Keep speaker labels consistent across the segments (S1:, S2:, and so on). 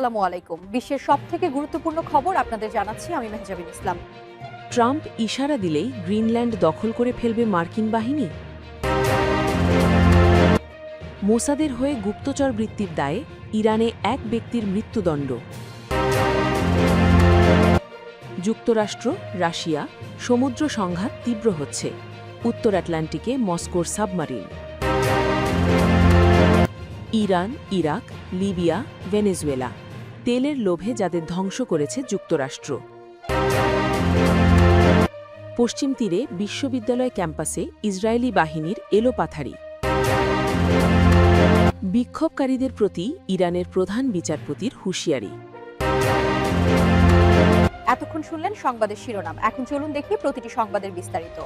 S1: আসসালামু আলাইকুম। বিশ্বের সব থেকে গুরুত্বপূর্ণ খবর আপনাদের জানাচ্ছি আমি মেহজাবিন ইসলাম।
S2: ট্রাম্প ইশারা দিলেই গ্রিনল্যান্ড দখল করে ফেলবে মার্কিন বাহিনী। মোসাদের হয়ে গুপ্তচর বৃত্তির দায়ে ইরানে এক ব্যক্তির মৃত্যুদণ্ড। যুক্তরাষ্ট্র, রাশিয়া, সমুদ্র সংঘাত তীব্র হচ্ছে। উত্তর আটলান্টিকে মস্কোর submarine. Iran, Iraq, Libya, Venezuela. তেলের লোভে যাদের ধ্বংস করেছে যুক্তরাষ্ট্র। পশ্চিম তীরে বিশ্ববিদ্যালয় ক্যাম্পাসে ইসরায়েলি বাহিনীর এলোপাথারি। বিক্ষোভকারীদের প্রতি ইরানের প্রধান বিচারপতির হুঁশিয়ারি।
S1: এতক্ষণ শুনলেন সংবাদের শিরোনাম। এখন চলুন দেখি প্রতিটি সংবাদের বিস্তারিত।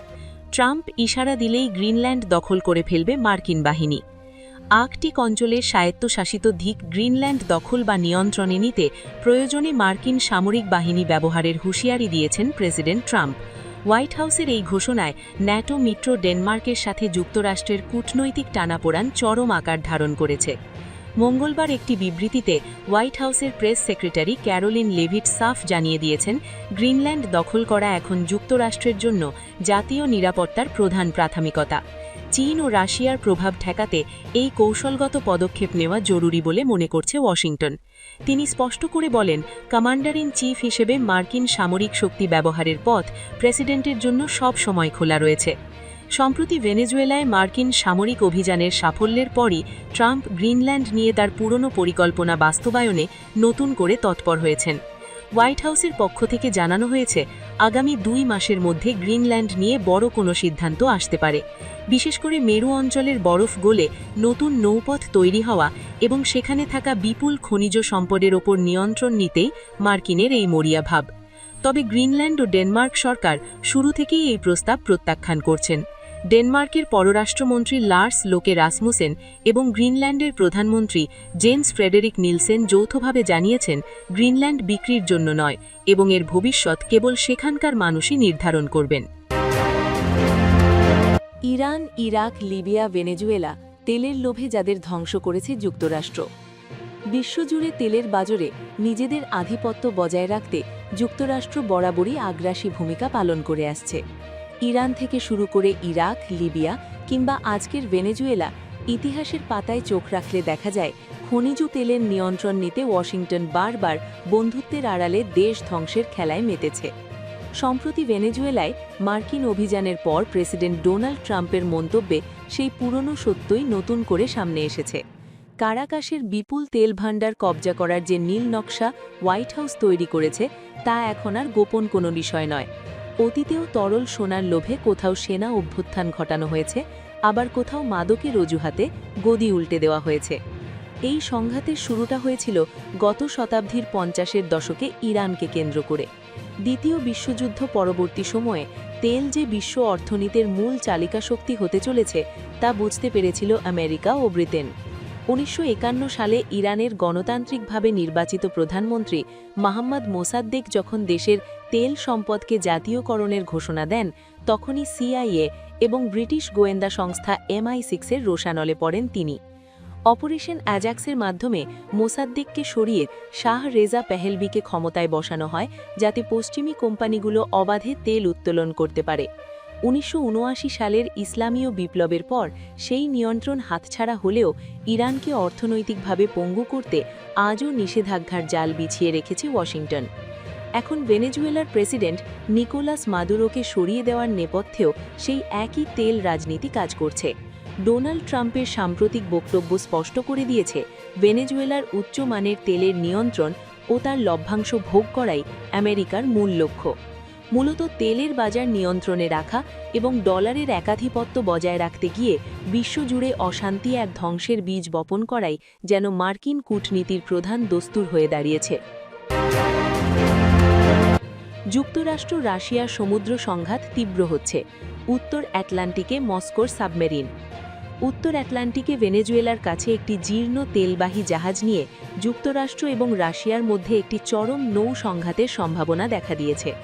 S2: ট্রাম্প ইশারা দিলেই গ্রিনল্যান্ড দখল করে ফেলবে মার্কিন বাহিনী। আর্কটিক অঞ্চলের স্বায়ত্তশাসিত ধিক গ্রিনল্যান্ড দখল বা নিয়ন্ত্রণে নিতে প্রয়োজনে মার্কিন সামরিক বাহিনী ব্যবহারের হুঁশিয়ারি দিয়েছেন প্রেসিডেন্ট ট্রাম্প। হোয়াইট হাউসের এই ঘোষণায় ন্যাটো মিত্র ডেনমার্কের সাথে যুক্তরাষ্ট্রের কূটনৈতিক টানাপোড়ান চরম আকার ধারণ করেছে। মঙ্গলবার একটি বিবৃতিতে হোয়াইট হাউসের প্রেস সেক্রেটারি ক্যারোলিন লেভিট সাফ জানিয়ে দিয়েছেন, গ্রিনল্যান্ড দখল করা এখন যুক্তরাষ্ট্রের জন্য জাতীয় নিরাপত্তার প্রধান প্রাথমিকতা। চীন ও রাশিয়ার প্রভাব ঠেকাতে এই কৌশলগত পদক্ষেপ নেওয়া জরুরি বলে মনে করছে ওয়াশিংটন। তিনি স্পষ্ট করে বলেন, কমান্ডার ইন চিফ হিসেবে মার্কিন সামরিক শক্তি ব্যবহারের পথ প্রেসিডেন্টের জন্য সব সময় খোলা রয়েছে। সম্প্রতি ভেনেজুয়েলায় মার্কিন সামরিক অভিযানের সাফল্যের পরই ট্রাম্প গ্রিনল্যান্ড নিয়ে তার পুরনো পরিকল্পনা বাস্তবায়নে নতুন করে তৎপর হয়েছেন। হোয়াইট হাউসের পক্ষ থেকে জানানো হয়েছে, আগামী দুই মাসের মধ্যে গ্রিনল্যান্ড নিয়ে বড় কোনো সিদ্ধান্ত আসতে পারে। বিশেষ করে মেরু অঞ্চলের বরফ গলে নতুন নৌপথ তৈরি হওয়া এবং সেখানে থাকা বিপুল খনিজ সম্পদের ওপর নিয়ন্ত্রণ নিতেই মার্কিনের এই মরিয়া ভাব। তবে গ্রিনল্যান্ড ও ডেনমার্ক সরকার শুরু থেকেই এই প্রস্তাব প্রত্যাখ্যান করছেন। ডেনমার্কের পররাষ্ট্রমন্ত্রী লার্স লোকে রাসমুসেন এবং গ্রিনল্যান্ডের প্রধানমন্ত্রী জেমস ফ্রেডেরিক নিলসেন যৌথভাবে জানিয়েছেন, গ্রিনল্যান্ড বিক্রির জন্য নয় এবং এর ভবিষ্যৎ কেবল সেখানকার মানুষই নির্ধারণ করবেন। ইরান, ইরাক, লিবিয়া, ভেনেজুয়েলা তেলের লোভে যাদের ধ্বংস করেছে যুক্তরাষ্ট্র। বিশ্বজুড়ে তেলের বাজারে নিজেদের আধিপত্য বজায় রাখতে যুক্তরাষ্ট্র বরাবরই আগ্রাসী ভূমিকা পালন করে আসছে। ইরান থেকে শুরু করে ইরাক, লিবিয়া কিংবা আজকের ভেনেজুয়েলা ইতিহাসের পাতায় চোখ রাখলে দেখা যায়, খনিজ তেলের নিয়ন্ত্রণ নিতে ওয়াশিংটন বারবার বন্ধুত্বের আড়ালে দেশ ধ্বংসের খেলায় মেতেছে। সম্প্রতি ভেনেজুয়েলায় মার্কিন অভিযানের পর প্রেসিডেন্ট ডোনাল্ড ট্রাম্পের মন্তব্যে সেই পুরনো সত্যই নতুন করে সামনে এসেছে। কারাকাশের বিপুল তেল ভাণ্ডার কবজা করার যে নীল নকশা হোয়াইট হাউস তৈরি করেছে, তা এখন আর গোপন কোনো বিষয় নয়। অতীতেও তরল সোনার লোভে কোথাও সেনা অভ্যুত্থান ঘটানো হয়েছে, আবার কোথাও মাদকের অজুহাতে গদি উল্টে দেওয়া হয়েছে। এই সংঘাতের শুরুটা হয়েছিল গত শতাব্দীর পঞ্চাশের দশকে ইরানকে কেন্দ্র করে। দ্বিতীয় বিশ্বযুদ্ধ পরবর্তী সময়ে তেল যে বিশ্ব অর্থনীতির মূল চালিকা শক্তি হতে চলেছে, তা বুঝতে পেরেছিল আমেরিকা ও ব্রিটেন। উনিশশো একান্ন সালে ইরানের গণতান্ত্রিকভাবে নির্বাচিত প্রধানমন্ত্রী মাহমদ মোসাদ্দেক যখন দেশের তেল সম্পদকে জাতীয়করণের ঘোষণা দেন, তখনই সিআইএ এবং ব্রিটিশ গোয়েন্দা সংস্থা এমআই সিক্সের রোশানলে পড়েন তিনি। অপারেশন অ্যাজাক্সের মাধ্যমে মোসাদ্দেককে সরিয়ে শাহ রেজা পেহেলবিকে ক্ষমতায় বসানো হয়, যাতে পশ্চিমী কোম্পানিগুলো অবাধে তেল উত্তোলন করতে পারে। উনিশশো উনআশি সালের ইসলামীয় বিপ্লবের পর সেই নিয়ন্ত্রণ হাতছাড়া হলেও ইরানকে অর্থনৈতিকভাবে পঙ্গু করতে আজও নিষেধাজ্ঞার জাল বিছিয়ে রেখেছে ওয়াশিংটন। এখন ভেনেজুয়েলার প্রেসিডেন্ট নিকোলাস মাদুরোকে সরিয়ে দেওয়ার নেপথ্যেও সেই একই তেল রাজনীতি কাজ করছে। ডোনাল্ড ট্রাম্পের সাম্প্রতিক বক্তব্য স্পষ্ট করে দিয়েছে, ভেনেজুয়েলার উচ্চমানের তেলের নিয়ন্ত্রণ ও তার লভ্যাংশ ভোগ করাই আমেরিকার মূল লক্ষ্য। মূলত তেলের বাজার নিয়ন্ত্রণে রাখা এবং ডলারের একাধিপত্য বজায় রাখতে গিয়ে বিশ্বজুড়ে অশান্তি এক ধ্বংসের বীজ বপন করাই যেন মার্কিন কূটনীতির প্রধান দস্তুর হয়ে দাঁড়িয়েছে। যুক্তরাষ্ট্র রাশিয়ার সমুদ্র সংঘাত তীব্র হচ্ছে। উত্তর অ্যাটলান্টিকে মস্কোর সাবমেরিন। উত্তর অ্যাটলান্টিকে ভেনেজুয়েলার কাছে একটি জীর্ণ তেলবাহী জাহাজ নিয়ে যুক্তরাষ্ট্র এবং রাশিয়ার মধ্যে একটি চরম নৌ সংঘাতের সম্ভাবনা দেখা দিয়েছে।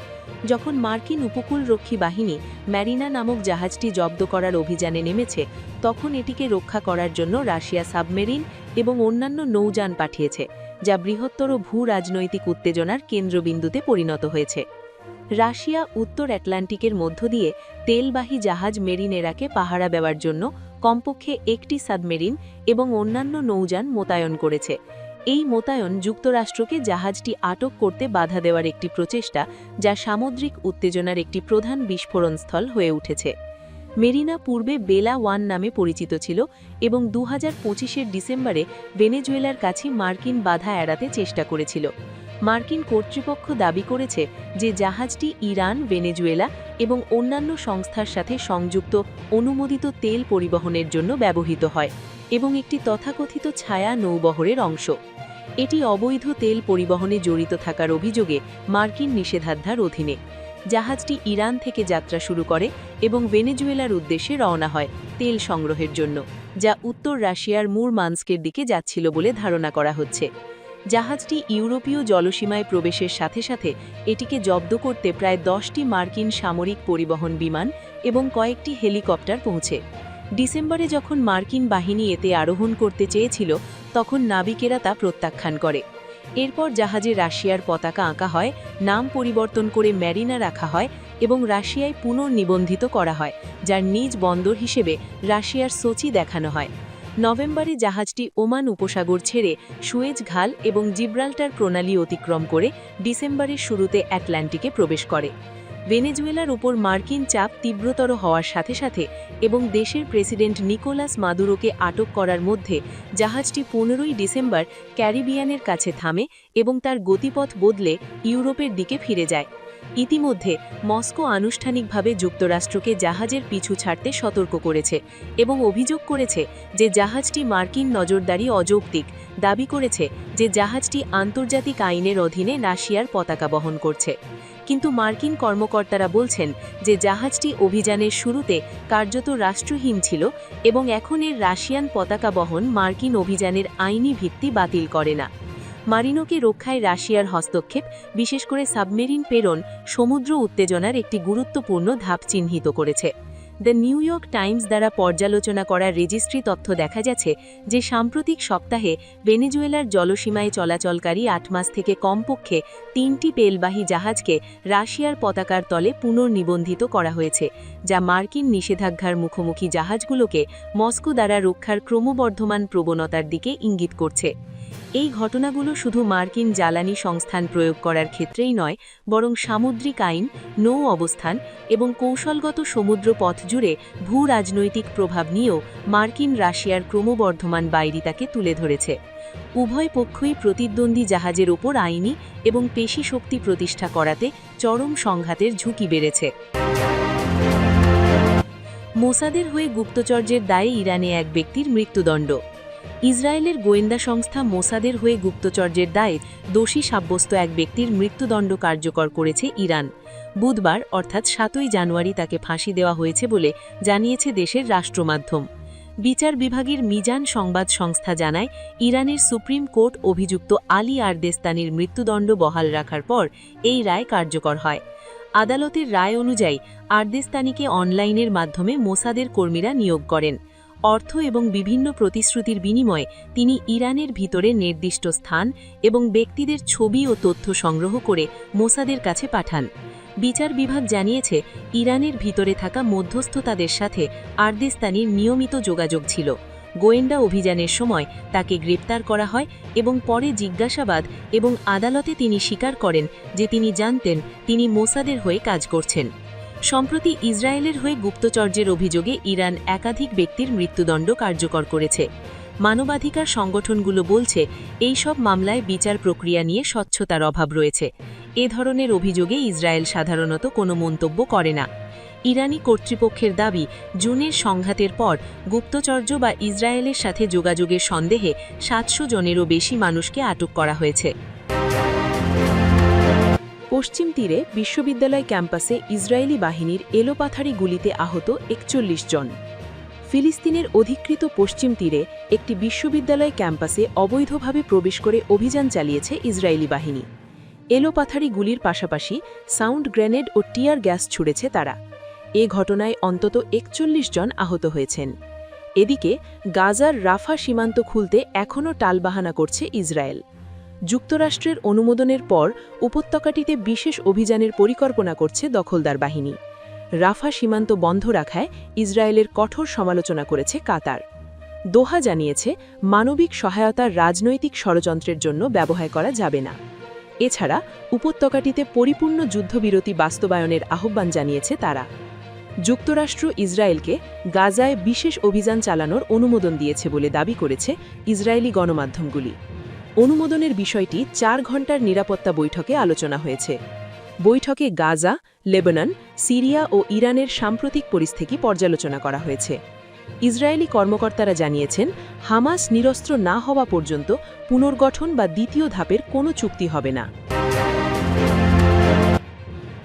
S2: যখন মার্কিন উপকূলরক্ষী বাহিনী ম্যারিনা নামক জাহাজটি জব্দ করার অভিযানে নেমেছে, তখন এটিকে রক্ষা করার জন্য রাশিয়া সাবমেরিন এবং অন্যান্য নৌযান পাঠিয়েছে। যা বৃহত্তর ভূ রাজনৈতিক উত্তেজনার কেন্দ্রবিন্দুতে পরিণত হয়েছে। রাশিয়া উত্তর অ্যাটলান্টিকের মধ্য দিয়ে তেলবাহী জাহাজ মেরিনেরাকে পাহারা দেওয়ার জন্য কমপক্ষে একটি সাবমেরিন এবং অন্যান্য নৌযান মোতায়েন করেছে। এই মোতায়েন যুক্তরাষ্ট্রকে জাহাজটি আটক করতে বাধা দেওয়ার একটি প্রচেষ্টা যা সামুদ্রিক উত্তেজনার একটি প্রধান বিস্ফোরণস্থল হয়ে উঠেছে। মেরিনা পূর্বে বেলা ওয়ান নামে পরিচিত ছিল এবং দু হাজার ডিসেম্বরে ভেনেজুয়েলার কাছে মার্কিন বাধা এড়াতে চেষ্টা করেছিল। মার্কিন কর্তৃপক্ষ দাবি করেছে যে জাহাজটি ইরান, ভেনেজুয়েলা এবং অন্যান্য সংস্থার সাথে সংযুক্ত অনুমোদিত তেল পরিবহনের জন্য ব্যবহৃত হয় এবং একটি তথাকথিত ছায়া নৌবহরের অংশ। এটি অবৈধ তেল পরিবহনে জড়িত থাকার অভিযোগে মার্কিন নিষেধাজ্ঞার অধীনে জাহাজটি ইরান থেকে যাত্রা শুরু করে এবং ভেনেজুয়েলার উদ্দেশ্যে রওনা হয় তেল সংগ্রহের জন্য, যা উত্তর রাশিয়ার মুরমানস্কের দিকে যাচ্ছিল বলে ধারণা করা হচ্ছে। জাহাজটি ইউরোপীয় জলসীমায় প্রবেশের সাথে সাথে এটিকে জব্দ করতে প্রায় দশটি মার্কিন সামরিক পরিবহন বিমান এবং কয়েকটি হেলিকপ্টার পৌঁছে। ডিসেম্বরে যখন মার্কিন বাহিনী এতে আরোহণ করতে চেয়েছিল, তখন নাবিকেরা তা প্রত্যাখ্যান করে। এরপর জাহাজে রাশিয়ার পতাকা আঁকা হয়, নাম পরিবর্তন করে ম্যারিনা রাখা হয় এবং রাশিয়ায় পুনর্নিবন্ধিত করা হয়, যার নিজ বন্দর হিসেবে রাশিয়ার সোচি দেখানো হয়। নভেম্বরে জাহাজটি ওমান উপসাগর ছেড়ে সুয়েজ ঘাল এবং জিব্রাল্টার প্রণালী অতিক্রম করে ডিসেম্বরের শুরুতে অ্যাটলান্টিকে প্রবেশ করে। ভেনেজুয়েলার উপর মার্কিন চাপ তীব্রতর হওয়ার সাথে সাথে এবং দেশের প্রেসিডেন্ট নিকোলাস মাদুরোকে আটক করার মধ্যে জাহাজটি পনেরোই ডিসেম্বর ক্যারিবিয়ানের কাছে থামে এবং তার গতিপথ বদলে ইউরোপের দিকে ফিরে যায়। ইতিমধ্যে মস্কো আনুষ্ঠানিকভাবে যুক্তরাষ্ট্রকে জাহাজের পিছু ছাড়তে সতর্ক করেছে এবং অভিযোগ করেছে যে জাহাজটি মার্কিন নজরদারি অযৌক্তিক, দাবি করেছে যে জাহাজটি আন্তর্জাতিক আইনের অধীনে রাশিয়ার পতাকা বহন করছে। কিন্তু মার্কিন কর্মকর্তারা বলছেন যে জাহাজটি অভিযানের শুরুতে কার্যত রাষ্ট্রহীন ছিল এবং এখন এর রাশিয়ান পতাকা বহন মার্কিন অভিযানের আইনি ভিত্তি বাতিল করে না। মারিনোকে রক্ষায় রাশিয়ার হস্তক্ষেপ, বিশেষ করে সাবমেরিন প্রেরণ সমুদ্র উত্তেজনার একটি গুরুত্বপূর্ণ ধাপ চিহ্নিত করেছে। দ্য নিউ ইয়র্ক টাইমস দ্বারা পর্যালোচনা করা রেজিস্ট্রি তথ্য দেখা যাচ্ছে যে সাম্প্রতিক সপ্তাহে ভেনেজুয়েলার জলসীমায় চলাচলকারী আট মাস থেকে কমপক্ষে তিনটি পেলবাহী জাহাজকে রাশিয়ার পতাকার তলে পুনর্নিবন্ধিত করা হয়েছে, যা মার্কিন নিষেধাজ্ঞার মুখোমুখি জাহাজগুলোকে মস্কো দ্বারা রক্ষার ক্রমবর্ধমান প্রবণতার দিকে ইঙ্গিত করছে। এই ঘটনাগুলো শুধু মার্কিন জ্বালানি সংস্থান প্রয়োগ করার ক্ষেত্রেই নয়, বরং সামুদ্রিক আইন, নৌ অবস্থান এবং কৌশলগত সমুদ্র পথ জুড়ে ভূ রাজনৈতিক প্রভাব নিয়েও মার্কিন রাশিয়ার ক্রমবর্ধমান বাইরিতাকে তুলে ধরেছে। উভয় পক্ষই প্রতিদ্বন্দ্বী জাহাজের ওপর আইনি এবং পেশি শক্তি প্রতিষ্ঠা করাতে চরম সংঘাতের ঝুঁকি বেড়েছে। মোসাদের হয়ে গুপ্তচর্যের দায়ে ইরানে এক ব্যক্তির মৃত্যুদণ্ড। ইসরায়েলের গোয়েন্দা সংস্থা মোসাদের হয়ে গুপ্তচর্যের দায়ে দোষী সাব্যস্ত এক ব্যক্তির মৃত্যুদণ্ড কার্যকর করেছে ইরান। বুধবার, অর্থাৎ সাতই জানুয়ারি, তাকে ফাঁসি দেওয়া হয়েছে বলে জানিয়েছে দেশের রাষ্ট্রমাধ্যম। বিচার বিভাগের মিজান সংবাদ সংস্থা জানায়, ইরানের সুপ্রিম কোর্ট অভিযুক্ত আলী আরদেস্তানির মৃত্যুদণ্ড বহাল রাখার পর এই রায় কার্যকর হয়। আদালতের রায় অনুযায়ী, আরদেস্তানিকে অনলাইনের মাধ্যমে মোসাদের কর্মীরা নিয়োগ করেন। অর্থ এবং বিভিন্ন প্রতিশ্রুতির বিনিময়ে তিনি ইরানের ভিতরে নির্দিষ্ট স্থান এবং ব্যক্তিদের ছবি ও তথ্য সংগ্রহ করে মোসাদের কাছে পাঠান। বিচার বিভাগ জানিয়েছে, ইরানের ভিতরে থাকা মধ্যস্থতাদের সাথে আরদেস্তানির নিয়মিত যোগাযোগ ছিল। গোয়েন্দা অভিযানের সময় তাকে গ্রেপ্তার করা হয় এবং পরে জিজ্ঞাসাবাদ এবং আদালতে তিনি স্বীকার করেন যে তিনি জানতেন তিনি মোসাদের হয়ে কাজ করছেন। সম্প্রতি ইসরায়েলের হয়ে গুপ্তচর্যের অভিযোগে ইরান একাধিক ব্যক্তির মৃত্যুদণ্ড কার্যকর করেছে। মানবাধিকার সংগঠনগুলো বলছে, এই সব মামলায় বিচার প্রক্রিয়া নিয়ে স্বচ্ছতার অভাব রয়েছে। এ ধরনের অভিযোগে ইসরায়েল সাধারণত কোনো মন্তব্য করে না। ইরানি কর্তৃপক্ষের দাবি, জুনের সংঘাতের পর গুপ্তচর্য বা ইসরায়েলের সাথে যোগাযোগের সন্দেহে সাতশো জনেরও বেশি মানুষকে আটক করা হয়েছে। পশ্চিম তীরে বিশ্ববিদ্যালয় ক্যাম্পাসে ইসরায়েলি বাহিনীর এলোপাথারি গুলিতে আহত একচল্লিশ জন। ফিলিস্তিনের অধিকৃত পশ্চিম তীরে একটি বিশ্ববিদ্যালয় ক্যাম্পাসে অবৈধভাবে প্রবেশ করে অভিযান চালিয়েছে ইসরায়েলি বাহিনী। এলোপাথারি গুলির পাশাপাশি সাউন্ড গ্রেনেড ও টিয়ার গ্যাস ছুড়েছে তারা। এ ঘটনায় অন্তত একচল্লিশ জন আহত হয়েছেন। এদিকে গাজার রাফা সীমান্ত খুলতে এখনও টালবাহানা করছে ইসরায়েল। যুক্তরাষ্ট্রের অনুমোদনের পর উপত্যকাটিতে বিশেষ অভিযানের পরিকল্পনা করছে দখলদার বাহিনী। রাফা সীমান্ত বন্ধ রাখায় ইসরায়েলের কঠোর সমালোচনা করেছে কাতার। দোহা জানিয়েছে, মানবিক সহায়তা রাজনৈতিক ষড়যন্ত্রের জন্য ব্যবহার করা যাবে না। এছাড়া উপত্যকাটিতে পরিপূর্ণ যুদ্ধবিরতি বাস্তবায়নের আহ্বান জানিয়েছে তারা। যুক্তরাষ্ট্র ইসরায়েলকে গাজায় বিশেষ অভিযান চালানোর অনুমোদন দিয়েছে বলে দাবি করেছে ইসরায়েলি গণমাধ্যমগুলি। অনুমোদনের বিষয়টি চার ঘণ্টার নিরাপত্তা বৈঠকে আলোচনা হয়েছে। বৈঠকে গাজা, লেবানন, সিরিয়া ও ইরানের সাম্প্রতিক পরিস্থিতি পর্যালোচনা করা হয়েছে। ইসরায়েলি কর্মকর্তারা জানিয়েছেন, হামাস নিরস্ত্র না হওয়া পর্যন্ত পুনর্গঠন বা দ্বিতীয় ধাপের কোনো চুক্তি হবে না।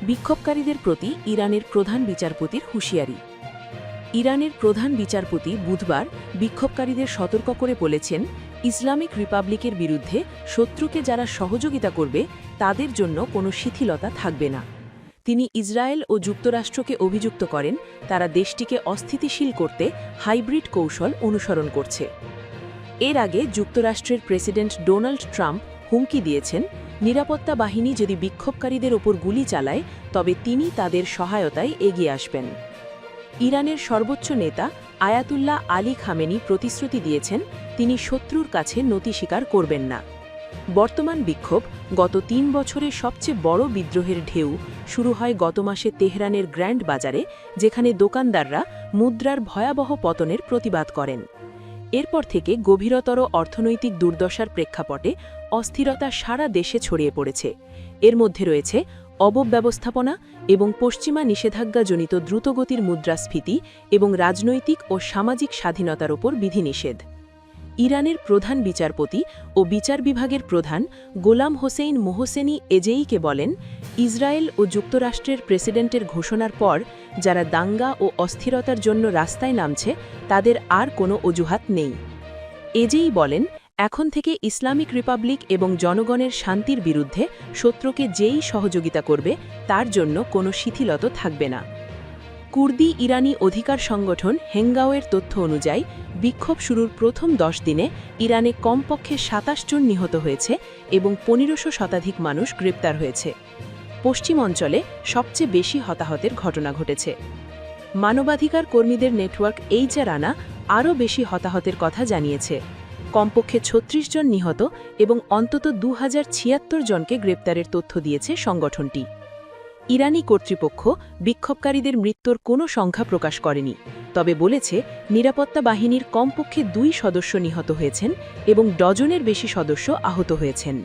S2: বিক্ষোভকারীদের প্রতি ইরানের প্রধান বিচারপতির হুঁশিয়ারি। ইরানের প্রধান বিচারপতি বুধবার বিক্ষোভকারীদের সতর্ক করে বলেছেন ইসলামিক রিপাবলিকের বিরুদ্ধে শত্রুকে যারা সহযোগিতা করবে, তাদের জন্য কোনো শিথিলতা থাকবে না। তিনি ইসরায়েল ও যুক্তরাষ্ট্রকে অভিযুক্ত করেন, তারা দেশটিকে অস্থিতিশীল করতে হাইব্রিড কৌশল অনুসরণ করছে। এর আগে যুক্তরাষ্ট্রের প্রেসিডেন্ট ডোনাল্ড ট্রাম্প হুমকি দিয়েছেন, নিরাপত্তা বাহিনী যদি বিক্ষোভকারীদের ওপর গুলি চালায়, তবে তিনি তাদের সহায়তায় এগিয়ে আসবেন। ইরানের সর্বোচ্চ নেতা আয়াতুল্লাহ আলী খামেনি প্রতিশ্রুতি দিয়েছেন, তিনি শত্রুর কাছে নতি স্বীকার করবেন না। বর্তমান বিক্ষোভ গত তিন বছরের সবচেয়ে বড় বিদ্রোহের ঢেউ শুরু হয় গত মাসে তেহরানের গ্র্যান্ড বাজারে, যেখানে দোকানদাররা মুদ্রার ভয়াবহ পতনের প্রতিবাদ করেন। এরপর থেকে গভীরতর অর্থনৈতিক দুর্দশার প্রেক্ষাপটে অস্থিরতা সারা দেশে ছড়িয়ে পড়েছে। এর মধ্যে রয়েছে অবব্যবস্থাপনা এবং পশ্চিমা নিষেধাজ্ঞাজনিত দ্রুতগতির মুদ্রাস্ফীতি এবং রাজনৈতিক ও সামাজিক স্বাধীনতার ওপর বিধিনিষেধ। ইরানের প্রধান বিচারপতি ও বিচার বিভাগের প্রধান গোলাম হোসেইন মোহসেনি এজেইকে বলেন, ইসরায়েল ও যুক্তরাষ্ট্রের প্রেসিডেন্টের ঘোষণার পর যারা দাঙ্গা ও অস্থিরতার জন্য রাস্তায় নামছে, তাদের আর কোনো অজুহাত নেই। এজেই বলেন এখন থেকে ইসলামিক রিপাবলিক এবং জনগণের শান্তির বিরুদ্ধে শত্রুকে যেই সহযোগিতা করবে, তার জন্য কোনো শিথিলত থাকবে না। কুর্দি ইরানি অধিকার সংগঠন হেঙ্গাওয়ের তথ্য অনুযায়ী, বিক্ষোভ শুরুর প্রথম দশ দিনে ইরানে কমপক্ষে সাতাশ জন নিহত হয়েছে এবং পনেরোশো শতাধিক মানুষ গ্রেপ্তার হয়েছে। পশ্চিম অঞ্চলে সবচেয়ে বেশি হতাহতের ঘটনা ঘটেছে। মানবাধিকার কর্মীদের নেটওয়ার্ক এইচআর আনা আরও বেশি হতাহতের কথা জানিয়েছে। কমপক্ষে ছত্রিশ জন নিহত এবং অন্তত দু হাজার ছিয়াত্তর জনকে গ্রেপ্তারের তথ্য দিয়েছে সংগঠনটি। ইরানি কর্তৃপক্ষ বিক্ষোভকারীদের মৃত্যুর কোনো সংখ্যা প্রকাশ করেনি, তবে বলেছে নিরাপত্তা বাহিনীর কমপক্ষে দুই সদস্য নিহত হয়েছেন এবং ডজনের বেশি সদস্য আহত হয়েছেন।